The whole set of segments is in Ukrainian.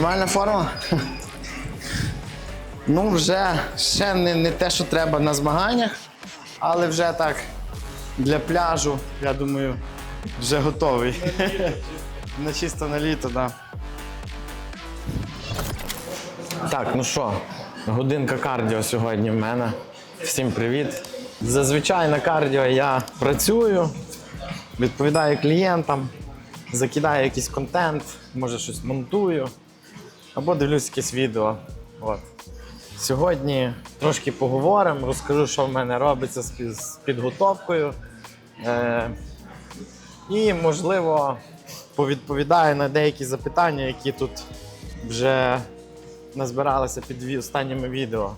Нормальна форма? Ну, вже ще не, не те, що треба на змаганнях, але вже так для пляжу, я думаю, вже готовий. На чисто на літо, так. Так, ну що, годинка кардіо сьогодні в мене. Всім привіт. Зазвичай на кардіо я працюю, відповідаю клієнтам, закидаю якийсь контент, може щось монтую або дивлюсь якесь відео. От. Сьогодні трошки поговоримо, розкажу, що в мене робиться з підготовкою. Е, і, можливо, повідповідаю на деякі запитання, які тут вже назбиралися під останніми відео.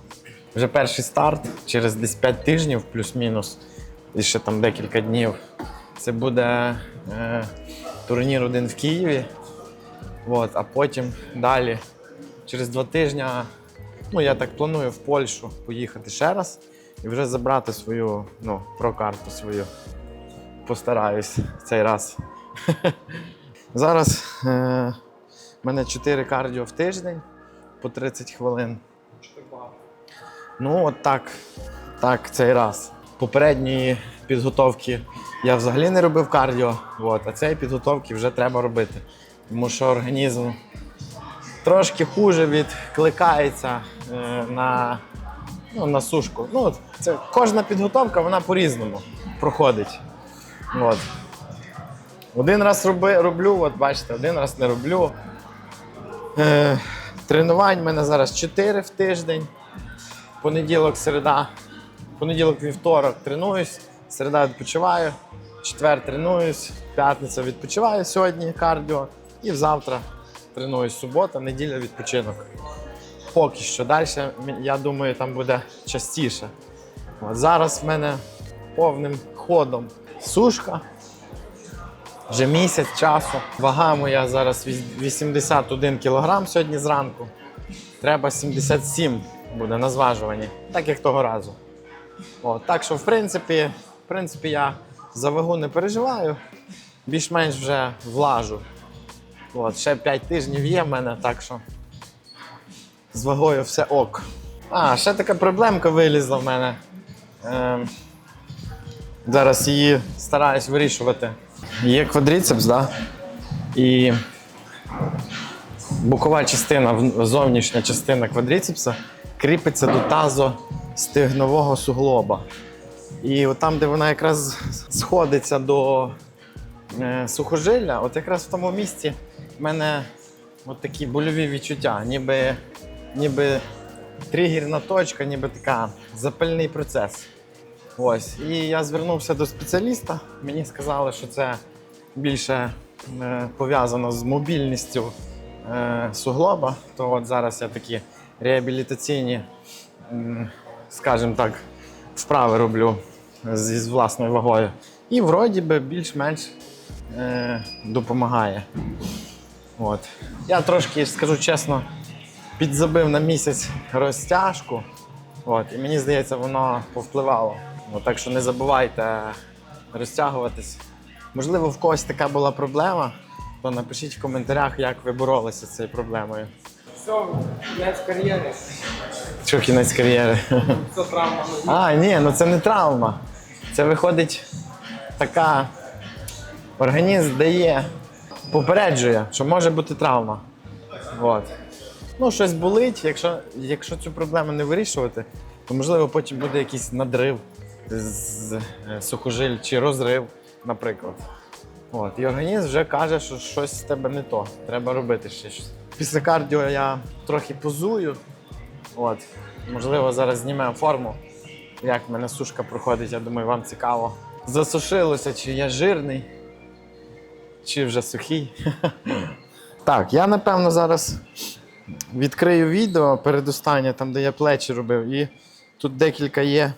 Вже перший старт через десь 5 тижнів, плюс-мінус, і ще там декілька днів. Це буде е, турнір один в Києві. От, а потім далі, через два тижні, ну я так планую в Польщу поїхати ще раз і вже забрати свою ну, прокарту свою. Постараюсь цей раз. Зараз е, в мене 4 кардіо в тиждень по 30 хвилин. Ну, от так, так, цей раз. Попередньої підготовки я взагалі не робив кардіо, от, а цієї підготовки вже треба робити. Тому що організм трошки хуже відкликається е, на, ну, на сушку. Ну, це, кожна підготовка вона по-різному проходить. От. Один раз роби, роблю, от бачите, один раз не роблю. Е, тренувань в мене зараз 4 в тиждень. Понеділок, середа, понеділок, вівторок тренуюсь, середа відпочиваю, четвер тренуюсь, п'ятниця відпочиваю сьогодні кардіо і завтра тренуюсь субота, неділя відпочинок. Поки що далі, я думаю, там буде частіше. От зараз в мене повним ходом сушка. Вже місяць часу. Вага моя зараз 81 кг сьогодні зранку. Треба 77 буде на зважуванні, так як того разу. От, так що, в принципі, в принципі, я за вагу не переживаю, більш-менш вже влажу. От, ще 5 тижнів є в мене, так що з вагою все ок. А, ще така проблемка вилізла в мене. Ем, зараз її стараюсь вирішувати. Є квадріцепс, да? І бокова частина, зовнішня частина квадріцепса кріпиться до тазостегнового суглоба. І от там, де вона якраз сходиться до сухожилля, от якраз в тому місці в мене от такі больові відчуття, ніби, ніби тригерна точка, ніби така запальний процес. Ось. І я звернувся до спеціаліста. Мені сказали, що це більше е, пов'язано з мобільністю е, суглоба. То от зараз я такі реабілітаційні, скажімо так, вправи роблю з власною вагою. І вроді би більш-менш е, допомагає. От. Я трошки, скажу чесно, підзабив на місяць розтяжку. От, і мені здається, воно повпливало. От, так що не забувайте розтягуватись. Можливо, в когось така була проблема, то напишіть в коментарях, як ви боролися з цією проблемою. Все, кінець кар'єри. Що кінець кар'єри? Це травма. А, ні, ну це не травма. Це виходить така. Організм дає, попереджує, що може бути травма. От. Ну, щось болить, якщо, якщо цю проблему не вирішувати, то можливо потім буде якийсь надрив з е, сухожиль чи розрив, наприклад. От. І організм вже каже, що щось з тебе не то. Треба робити ще щось. Після кардіо я трохи позую. От. Можливо, зараз знімемо форму. Як в мене сушка проходить, я думаю, вам цікаво. Засушилося, чи я жирний, чи вже сухий. Так, я напевно зараз відкрию відео передостаннє, там, де я плечі робив, і тут декілька є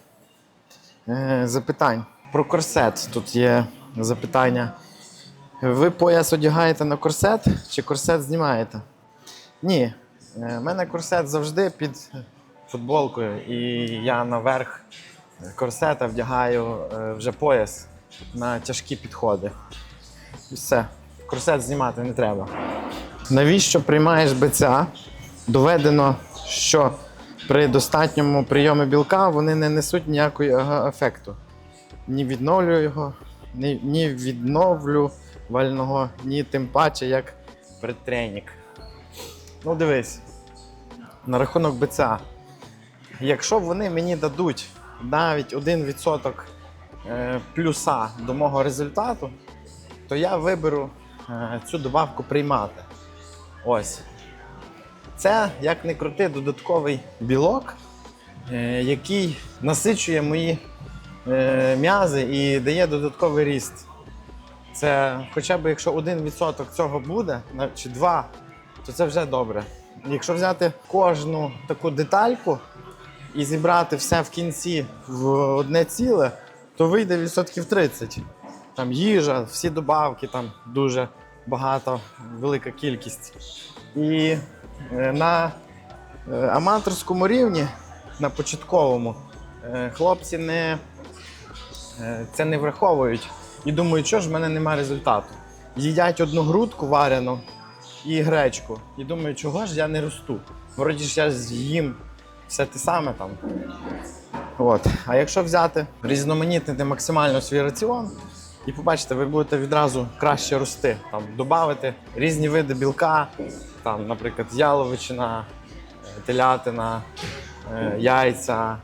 е, запитань. Про корсет тут є запитання. Ви пояс одягаєте на корсет чи корсет знімаєте? Ні. У мене корсет завжди під футболкою, і я наверх корсета вдягаю е, вже пояс на тяжкі підходи. І все. Корсет знімати не треба. Навіщо приймаєш БЦА? Доведено, що при достатньому прийомі білка вони не несуть ніякого ефекту. Ні відновлюю його, ні, ні відновлювального, ні тим паче, як предтренінг. Ну, дивись, на рахунок БЦА. Якщо вони мені дадуть навіть 1% е, плюса до мого результату, то я виберу е, цю добавку приймати. Ось. Це, як не крути, додатковий білок, е, який насичує мої е, м'язи і дає додатковий ріст. Це хоча б якщо 1% цього буде, чи 2%, то це вже добре. Якщо взяти кожну таку детальку і зібрати все в кінці в одне ціле, то вийде відсотків 30. Там їжа, всі добавки, там дуже багато, велика кількість. І е, на е, аматорському рівні, на початковому, е, хлопці не, це не враховують і думають, що ж в мене немає результату. Їдять одну грудку варену і гречку. І думають, чого ж я не росту. Вроді ж я з'їм все те саме там. От. А якщо взяти різноманітнити максимально свій раціон, і побачите, ви будете відразу краще рости. Там додати різні види білка, там, наприклад, яловичина, е, телятина, е, яйця,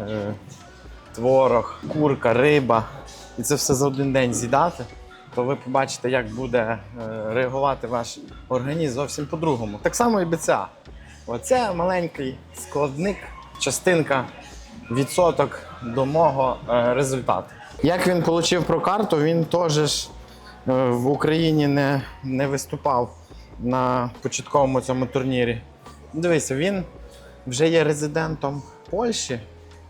е, творог, курка, риба. І це все за один день з'їдати, то ви побачите, як буде реагувати ваш організм зовсім по-другому. Так само і БЦА. Оце маленький складник, частинка, відсоток до мого результату. Як він отримав про карту, він теж е, в Україні не, не виступав на початковому цьому турнірі. Дивися, він вже є резидентом Польщі.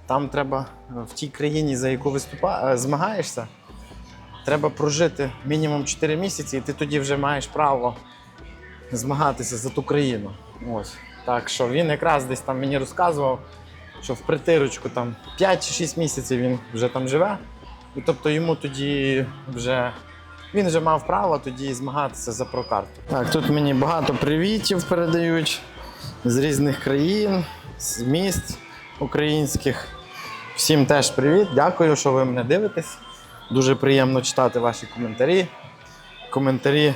Там треба е, в тій країні, за яку виступа... е, змагаєшся, треба прожити мінімум 4 місяці, і ти тоді вже маєш право змагатися за ту країну. Ось. Так що він якраз десь там мені розказував, що в притирочку там 5 чи 6 місяців він вже там живе. І тобто йому тоді вже він вже мав право тоді змагатися за прокарту. Так, тут мені багато привітів передають з різних країн, з міст українських. Всім теж привіт. Дякую, що ви мене дивитесь. Дуже приємно читати ваші коментарі. Коментарі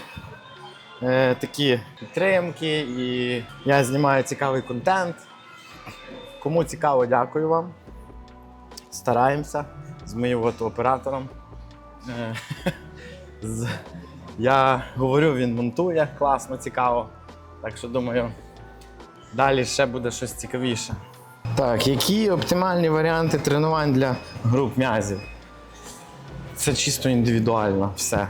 е, такі підтримки, і я знімаю цікавий контент. Кому цікаво, дякую вам. Стараємося з моїм от оператором. Е, Я говорю, він монтує класно, цікаво. Так що думаю, далі ще буде щось цікавіше. Так, які оптимальні варіанти тренувань для груп м'язів? Це чисто індивідуально все.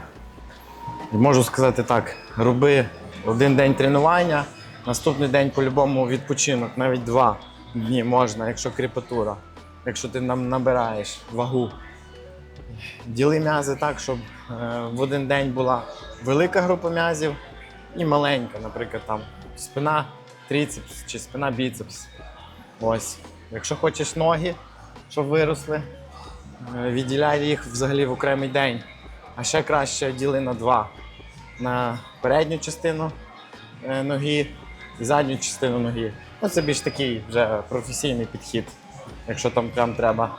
Можу сказати так: роби один день тренування, наступний день по-любому відпочинок, навіть два дні можна, якщо кріпатура, якщо ти нам набираєш вагу. Діли м'язи так, щоб е, в один день була велика група м'язів і маленька, наприклад, там спина, трицепс чи спина біцепс. Ось. Якщо хочеш ноги, щоб виросли, е, відділяй їх взагалі в окремий день. А ще краще діли на два. На передню частину е, ноги і задню частину ноги. Ну, це більш такий вже професійний підхід, якщо там прям треба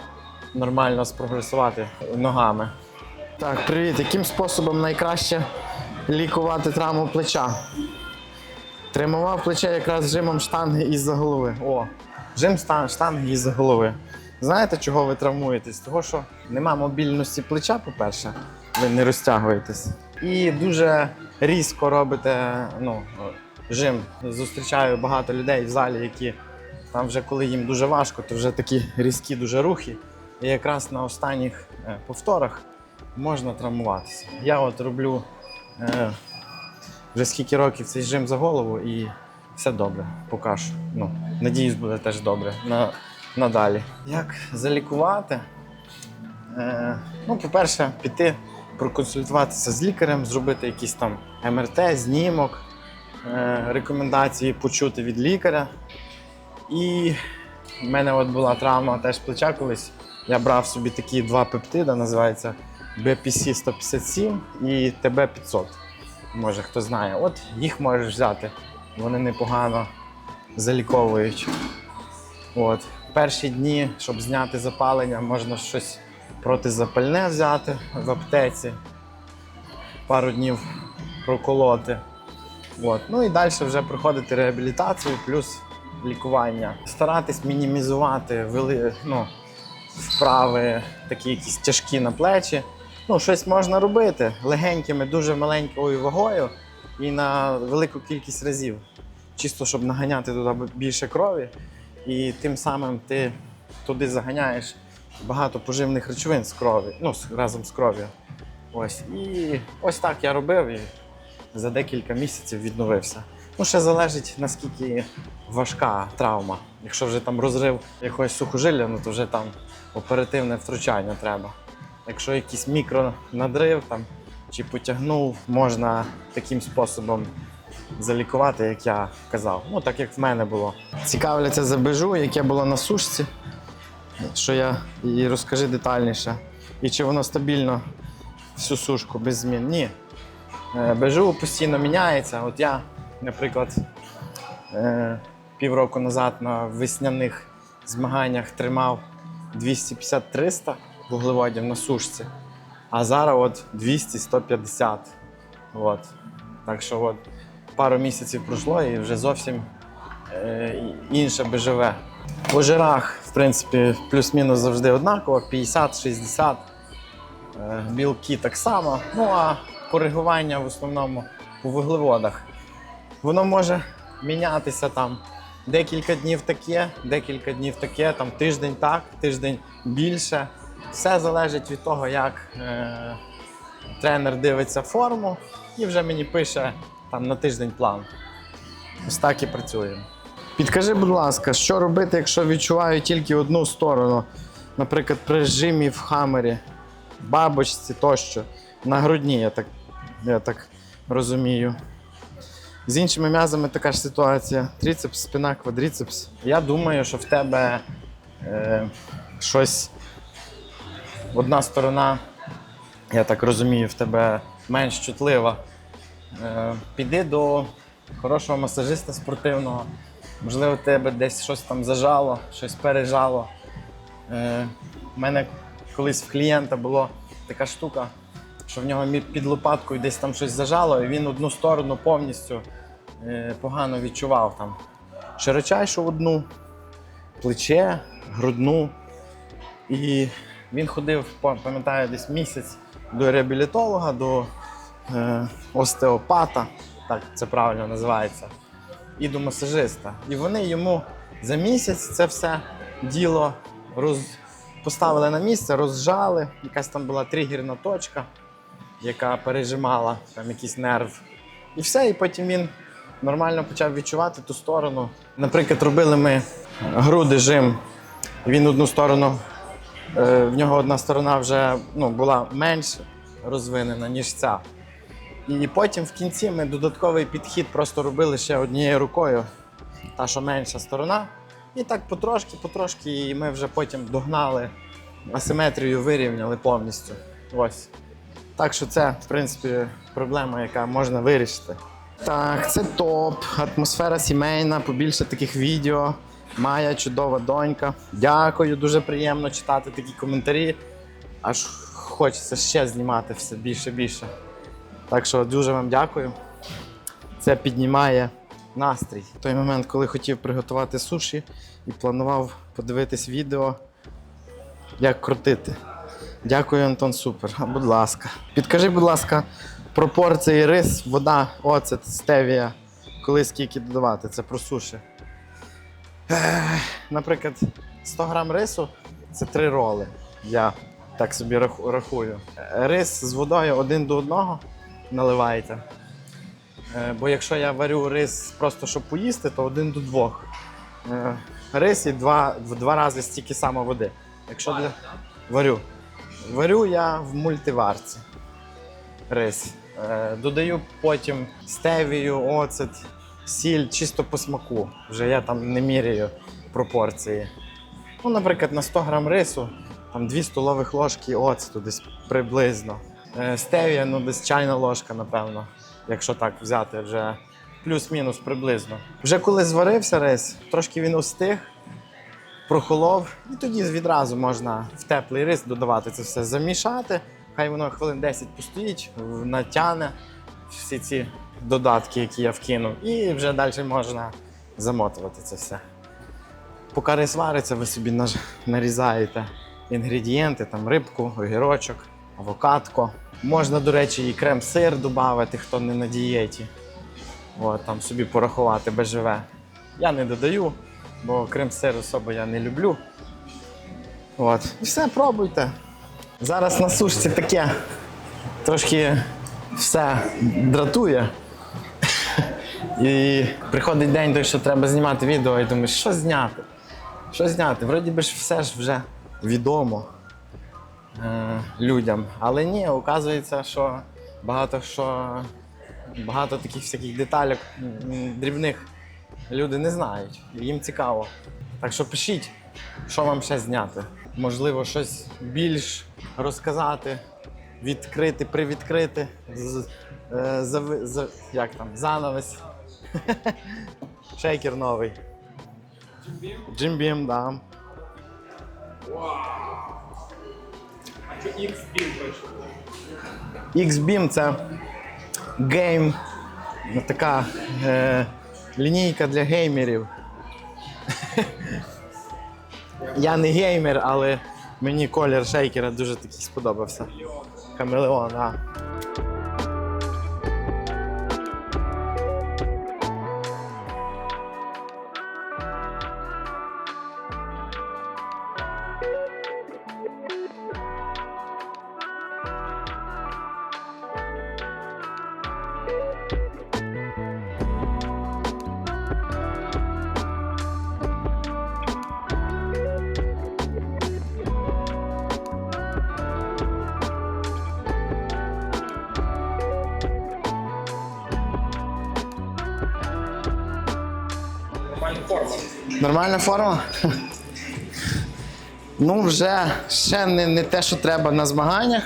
нормально спрогресувати ногами. Так, привіт. Яким способом найкраще лікувати травму плеча? Тримував плече якраз жимом штанги із-за голови. О, жим штанги із-за голови. Знаєте, чого ви травмуєтесь? Того, що нема мобільності плеча, по-перше, ви не розтягуєтесь. І дуже різко робите ну, жим. Зустрічаю багато людей в залі, які там вже коли їм дуже важко, то вже такі різкі дуже рухи. І якраз на останніх е, повторах можна травмуватися. Я от роблю е, вже скільки років цей жим за голову і все добре, поки що. Ну, надіюсь, буде теж добре на, надалі. Як залікувати? Е, ну, по-перше, піти проконсультуватися з лікарем, зробити якийсь там МРТ, знімок, е, рекомендації почути від лікаря. І в мене от була травма теж плеча колись. Я брав собі такі два пептида, називається BPC 157 і TB 500. може хто знає. От їх можеш взяти. Вони непогано заліковують. От. Перші дні, щоб зняти запалення, можна щось протизапальне взяти в аптеці, пару днів проколоти. От. Ну і далі вже проходити реабілітацію плюс лікування. Старатись мінімізувати вели... ну, вправи, такі якісь тяжкі на плечі. Ну, щось можна робити легенькими, дуже маленькою вагою і на велику кількість разів. Чисто, щоб наганяти туди більше крові. І тим самим ти туди заганяєш багато поживних речовин з крові, ну, разом з кров'ю. Ось. І ось так я робив і за декілька місяців відновився. Ну, ще залежить, наскільки важка травма. Якщо вже там розрив якогось сухожилля, ну то вже там оперативне втручання треба. Якщо якийсь мікронадрив там, чи потягнув, можна таким способом залікувати, як я казав. Ну, так як в мене було. Цікавляться за бежу, яке було на сушці, що я і розкажи детальніше. І чи воно стабільно всю сушку без змін? Ні. Е, Бежу постійно міняється. От я, наприклад, е, півроку назад на весняних змаганнях тримав 250-300 вуглеводів на сушці, а зараз от 200-150. От. Так що от пару місяців пройшло і вже зовсім е, інше БЖВ. По жирах, в принципі, плюс-мінус завжди однаково, 50-60. Е, Білки так само. Ну а коригування в основному у вуглеводах. Воно може мінятися там декілька днів таке, декілька днів таке, там тиждень так, тиждень більше. Все залежить від того, як е, тренер дивиться форму і вже мені пише там на тиждень план. Ось так і працюємо. Підкажи, будь ласка, що робити, якщо відчуваю тільки одну сторону, наприклад, при жимі в хамері, бабочці тощо, на грудні, я так, я так розумію. З іншими м'язами така ж ситуація. Тріцепс, спина, квадріцепс. Я думаю, що в тебе е, щось одна сторона, я так розумію, в тебе менш чутлива. Е, піди до хорошого масажиста спортивного. Можливо, тебе десь щось там зажало, щось пережало. Е, у мене колись в клієнта була така штука, що в нього під лопаткою десь там щось зажало, і він одну сторону повністю е, погано відчував там. Широчайшу одну, плече, грудну. І він ходив, пам'ятаю, десь місяць до реабілітолога, до е, остеопата, так це правильно називається, і до масажиста. І вони йому за місяць це все діло роз... поставили на місце, розжали. Якась там була тригерна точка, яка пережимала там якийсь нерв. І все, і потім він нормально почав відчувати ту сторону. Наприклад, робили ми груди жим. Він одну сторону, е, в нього одна сторона вже ну, була менш розвинена, ніж ця. І потім в кінці ми додатковий підхід просто робили ще однією рукою, та що менша сторона. І так потрошки, потрошки, і ми вже потім догнали асиметрію, вирівняли повністю. Ось. Так що це, в принципі, проблема, яка можна вирішити. Так, це топ. Атмосфера сімейна, побільше таких відео. Майя чудова донька. Дякую, дуже приємно читати такі коментарі. Аж хочеться ще знімати все більше більше. Так що дуже вам дякую. Це піднімає настрій. В той момент, коли хотів приготувати суші і планував подивитись відео, як крутити. Дякую, Антон Супер. Будь ласка. Підкажи, будь ласка, пропорції рис, вода, оцет, стевія. Коли скільки додавати? Це про суші. Наприклад, 100 грам рису це 3 роли. Я так собі рахую. Рис з водою один до одного наливаєте. Е, Бо якщо я варю рис просто щоб поїсти, то один до двох. Е, Рис і два, в два рази стільки само води. Якщо для... варю. Варю я в мультиварці рис. Е, Додаю потім стевію, оцет, сіль чисто по смаку. Вже я там не міряю пропорції. Ну, наприклад, на 100 грам рису там 2 столових ложки оцету десь приблизно. Е, Стевія, ну десь чайна ложка, напевно. якщо так взяти вже плюс-мінус приблизно. Вже коли зварився рис, трошки він устиг, прохолов, і тоді відразу можна в теплий рис додавати це все, замішати. Хай воно хвилин 10 постоїть, натягне всі ці додатки, які я вкинув, і вже далі можна замотувати це все. Поки рис вариться, ви собі нарізаєте інгредієнти, там рибку, огірочок, авокадко. Можна, до речі, і крем-сир додати, хто не на дієті. От, там собі порахувати БЖВ. Я не додаю, бо крем-сир особо я не люблю. От. Все, пробуйте. Зараз на сушці таке трошки все дратує. І приходить день, той, що треба знімати відео, і думаєш, що зняти? Що зняти? Вроді би ж все ж вже відомо е, людям. Але ні, оказується, що багато що багато таких всяких деталей дрібних люди не знають. Їм цікаво. Так що пишіть, що вам ще зняти. Можливо, щось більш розказати, відкрити, привідкрити. З, е, зави- за, як там, занавес. Шейкер новий. Джимбім, да. А що X бім вийшов? X-Beam це гейм, така е, лінійка для геймерів. Я не геймер, але мені колір шейкера дуже такий сподобався. Хамелеон, а. Нормальна форма? Ну, вже ще не, не те, що треба на змаганнях,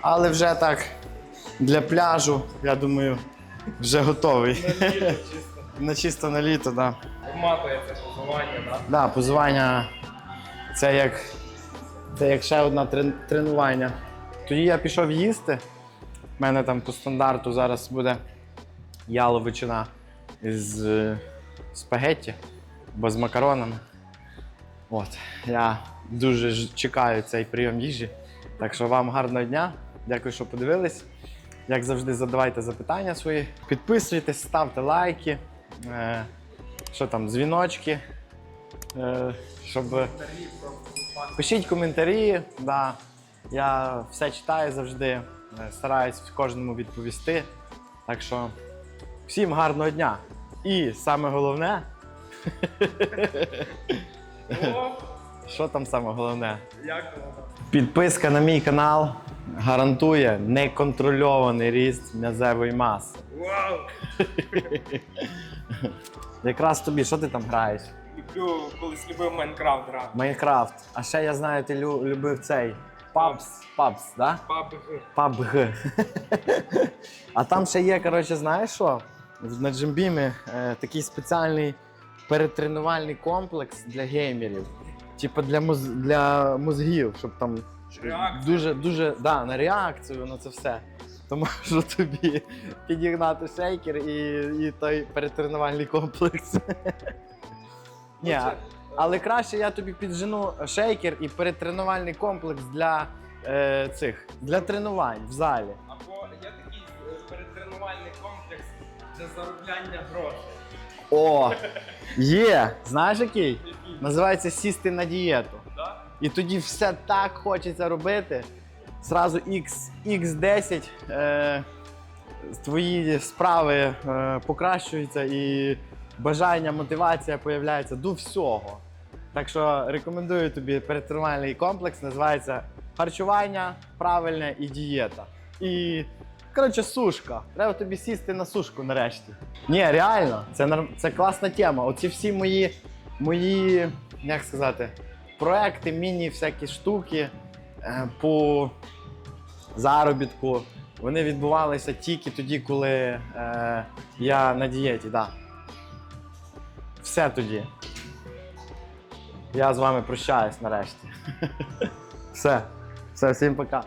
але вже так для пляжу, я думаю, вже готовий. На чисто на літо, так. Да. Вматується позування, так? Да, позування це як, це як ще одне тренування. Тоді я пішов їсти. У мене там по стандарту зараз буде яловичина з е, спагетті або з макаронами. От, я дуже чекаю цей прийом їжі. Так що вам гарного дня. Дякую, що подивились. Як завжди, задавайте запитання свої. Підписуйтесь, ставте лайки. Е, що там, дзвіночки. Е, щоб пишіть коментарі. Да. Я все читаю завжди, е, стараюсь кожному відповісти. Так що всім гарного дня. І саме головне, О, що там саме головне? як воно? Підписка на мій канал гарантує неконтрольований ріст м'язевої маси. Вау! Якраз тобі, що ти там граєш? Люблю, колись любив Майнкрафт грати. Майнкрафт. А ще я знаю, ти лю- любив цей PUBS, PUBS, да? PUBG. PUBG. а там ще є, коротше, знаєш що? В- На джимбімі е, такий спеціальний перетренувальний комплекс для геймерів. Типу для, муз... для мозгів, щоб там Реакція. дуже, дуже да, на реакцію на це все. То можу тобі підігнати шейкер і, і той перетренувальний комплекс. Ні, а- але краще я тобі піджену шейкер і перетренувальний комплекс для е, цих для тренувань в залі. Або є такий е, перетренувальний комплекс для заробляння грошей. О! Є! Знаєш який? Називається сісти на дієту. І тоді все так хочеться робити. Зразу X, X10 е, твої справи е, покращуються і бажання, мотивація появляється до всього. Так що рекомендую тобі перетренувальний комплекс, називається харчування правильне і дієта. І коротше, сушка. Треба тобі сісти на сушку нарешті. Ні, реально, це, це класна тема. Оці всі мої, мої, як сказати, проекти, міні всякі штуки е, по заробітку, Вони відбувалися тільки тоді, коли е, я на дієті. Да. Все тоді. Я з вами прощаюсь нарешті. Все. Все, всім пока.